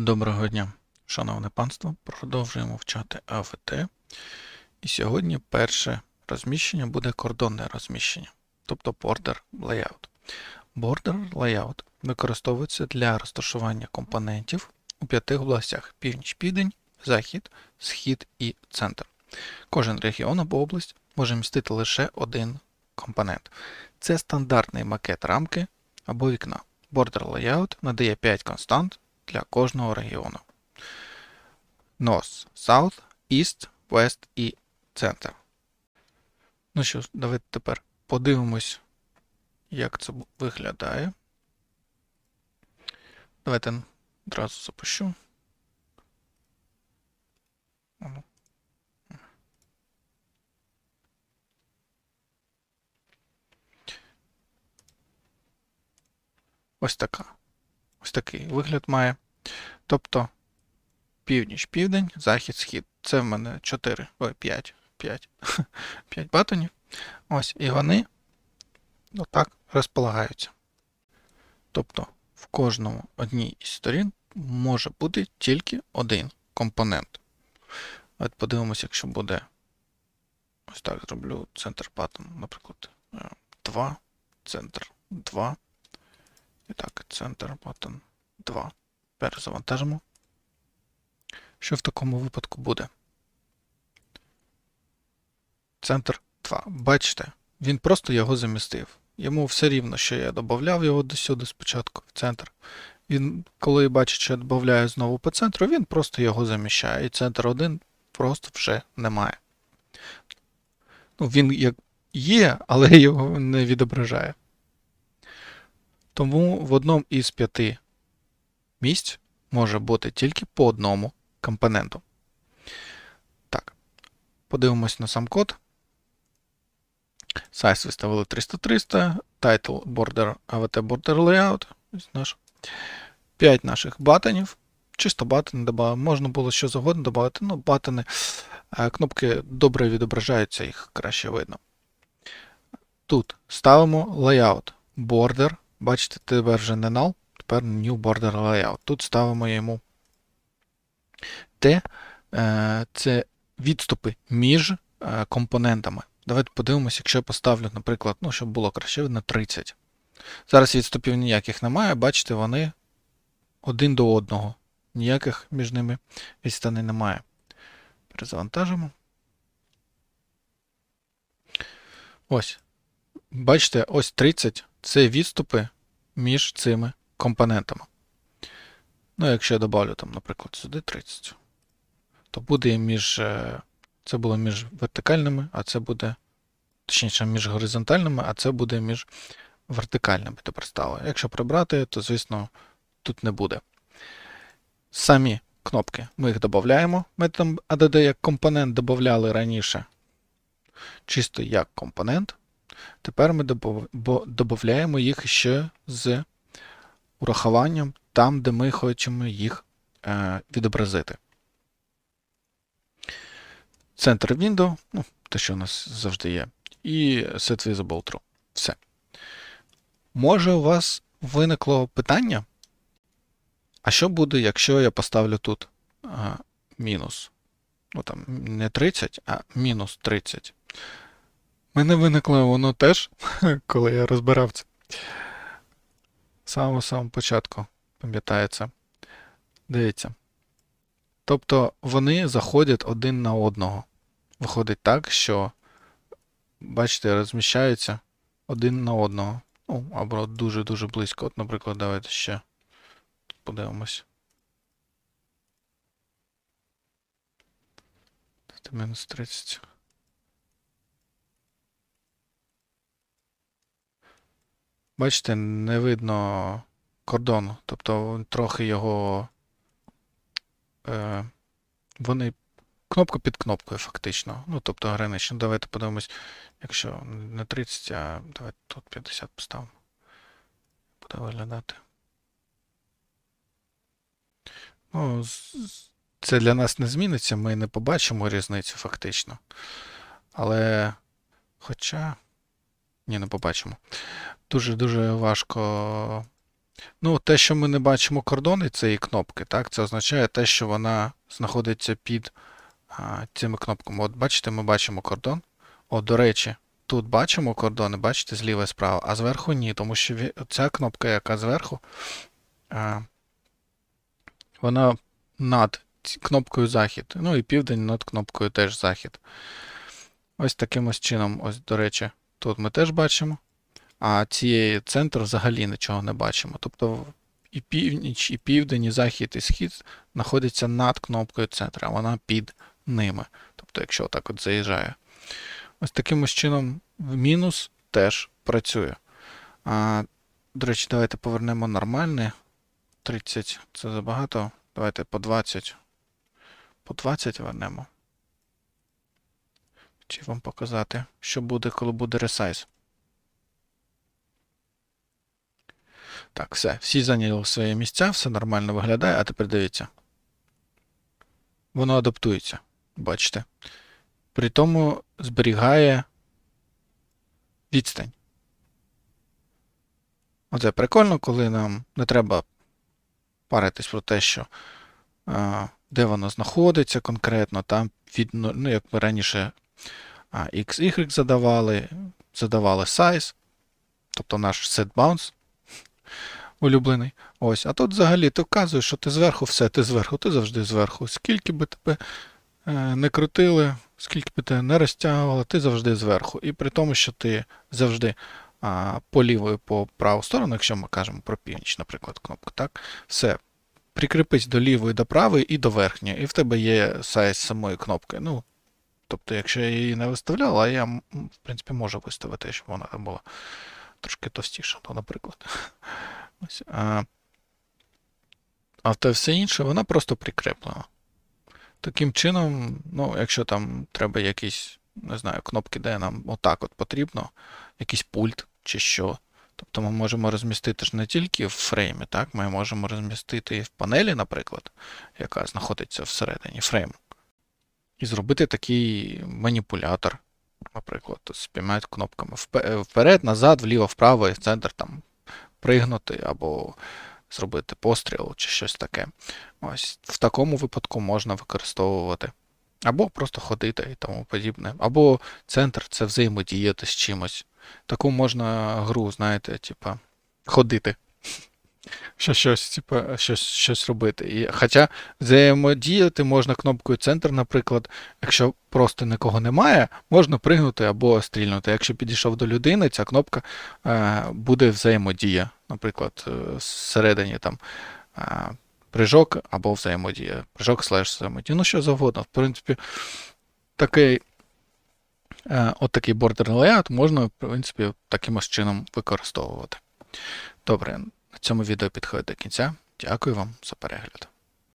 Доброго дня, шановне панство. Продовжуємо вчати АВТ. І сьогодні перше розміщення буде кордонне розміщення, тобто border layout. Border layout використовується для розташування компонентів у п'яти областях: північ, південь, захід, схід і центр. Кожен регіон або область може містити лише один компонент. Це стандартний макет рамки або вікна. Border layout надає 5 констант для кожного регіону. North, South, East, West і Center. Ну що давайте тепер подивимось, як це виглядає. Давайте одразу запущу. Ось така. Ось такий вигляд має. Тобто північ, південь, захід, схід. Це в мене 4, ой, 5, 5, 5 батонів. Ось, і вони отак розполагаються. Тобто в кожному одній із сторін може бути тільки один компонент. От подивимося, якщо буде ось так зроблю центр батон, наприклад, 2, центр 2. І так, центр батон 2. Тепер завантажимо. Що в такому випадку буде? Центр 2. Бачите, він просто його замістив. Йому все рівно, що я додавав його до сюди спочатку в центр. Він, коли бачить, що я додаю знову по центру, він просто його заміщає. І центр 1 просто вже немає. Ну, Він як є, але його не відображає. Тому в одному із п'яти місць може бути тільки по одному компоненту. Так, подивимось на сам код. Size виставили 300-300, title border, AVT border layout. Ось наш. 5 наших батонів. Чисто батони додали. Можна було що завгодно додати. Ну, батони, е, кнопки добре відображаються, їх краще видно. Тут ставимо layout border. Бачите, тепер вже не null, тепер new border layout. Тут ставимо йому Т, е, це відступи між е, компонентами. Давайте подивимося, якщо я поставлю, наприклад, ну, щоб було краще видно, 30. Зараз відступів ніяких немає, бачите, вони один до одного. Ніяких між ними відстаней немає. Перезавантажимо. Ось. Бачите, ось 30 це відступи між цими компонентами. Ну, якщо я добавлю, там, наприклад, сюди 30, то буде між. е, Це було між вертикальними, а це буде. Точніше, між горизонтальними, а це буде між вертикальними тепер стало. Якщо прибрати, то, звісно, тут не буде. Самі кнопки ми їх додаємо методом ADD як компонент додавали раніше. Чисто як компонент. Тепер ми додаємо їх ще з урахуванням там, де ми хочемо їх е, відобразити. Центр Window, ну, те, що у нас завжди є, і Set Visible True. Все. Може, у вас виникло питання? А що буде, якщо я поставлю тут а, мінус? Ну там не 30, а мінус 30. Мене виникло воно теж, коли я розбирав це. Самого самого початку, пам'ятається. Дивіться. Тобто вони заходять один на одного. Виходить так, що, бачите, розміщаються один на одного. Ну, або дуже-дуже близько. От, наприклад, давайте ще подивимось. Це мінус 30. Бачите, не видно кордону. Тобто трохи його. Е, Вони кнопку під кнопкою, фактично. Ну, тобто гранично. Давайте подивимось, якщо не 30, а давайте тут 50 поставимо. Буде виглядати. Ну, це для нас не зміниться, ми не побачимо різницю фактично. Але. Хоча. Ні, не побачимо. Дуже-дуже важко Ну, те, що ми не бачимо кордони цієї кнопки, так, це означає те, що вона знаходиться під а, цими кнопками. От бачите, ми бачимо кордон. От, до речі, тут бачимо кордони, бачите, зліва і справа, а зверху ні, тому що ця кнопка, яка зверху, а, вона над кнопкою захід. Ну і південь над кнопкою теж захід. Ось таким ось чином, ось, до речі, тут ми теж бачимо. А цієї центр взагалі нічого не бачимо. Тобто і північ, і південь, і захід, і схід знаходяться над кнопкою центра, а вона під ними. Тобто, якщо отак от заїжджає. Ось таким ось чином мінус теж працює. А, до речі, давайте повернемо нормальне. 30 це забагато. Давайте по 20. По 20 вернемо. Чи вам показати, що буде, коли буде ресайз? Так, все. Всі зайняли свої місця, все нормально виглядає, а тепер дивіться. Воно адаптується. Бачите? При тому зберігає відстань. Оце прикольно, коли нам не треба паритись про те, що а, де воно знаходиться конкретно. Там від, ну, як ми раніше XY задавали, задавали size, тобто наш set bounce улюблений. Ось. А тут взагалі ти вказуєш, що ти зверху, все, ти зверху, ти завжди зверху. Скільки би тебе е, не крутили, скільки би тебе не розтягували, ти завжди зверху. І при тому, що ти завжди а, по ліву і по праву сторону, якщо ми кажемо про північ, наприклад, кнопку, так, все. Прикріпись до лівої, до правої і до верхньої, і в тебе є сайз самої кнопки. Ну, тобто, якщо я її не виставляв, а я, в принципі, можу виставити, щоб вона була трошки товстіша, то, наприклад. Ось, а, а те все інше, вона просто прикреплена. Таким чином, ну, якщо там треба якісь, не знаю, кнопки, де нам отак от потрібно, якийсь пульт чи що. Тобто ми можемо розмістити ж не тільки в фреймі, так? Ми можемо розмістити і в панелі, наприклад, яка знаходиться всередині фрейму. І зробити такий маніпулятор, наприклад, п'ятьма кнопками вперед, назад, вліво, вправо і в центр там пригнути або зробити постріл чи щось таке. Ось в такому випадку можна використовувати. Або просто ходити і тому подібне. Або центр це взаємодіяти з чимось. Таку можна гру, знаєте, типа, ходити. Що щось, типа, щось, щось робити. І, хоча взаємодіяти можна кнопкою центр, наприклад, якщо просто нікого немає, можна пригнути або стрільнути. Якщо підійшов до людини, ця кнопка е, буде взаємодія. Наприклад, е, всередині там е, прыжок або взаємодія. Прыжок слеш взаємодія. Ну, що завгодно. В принципі, такий, е, от такий бордерний леяут можна, в принципі, таким чином використовувати. Добре, цьому відео підходить до кінця. Дякую вам за перегляд.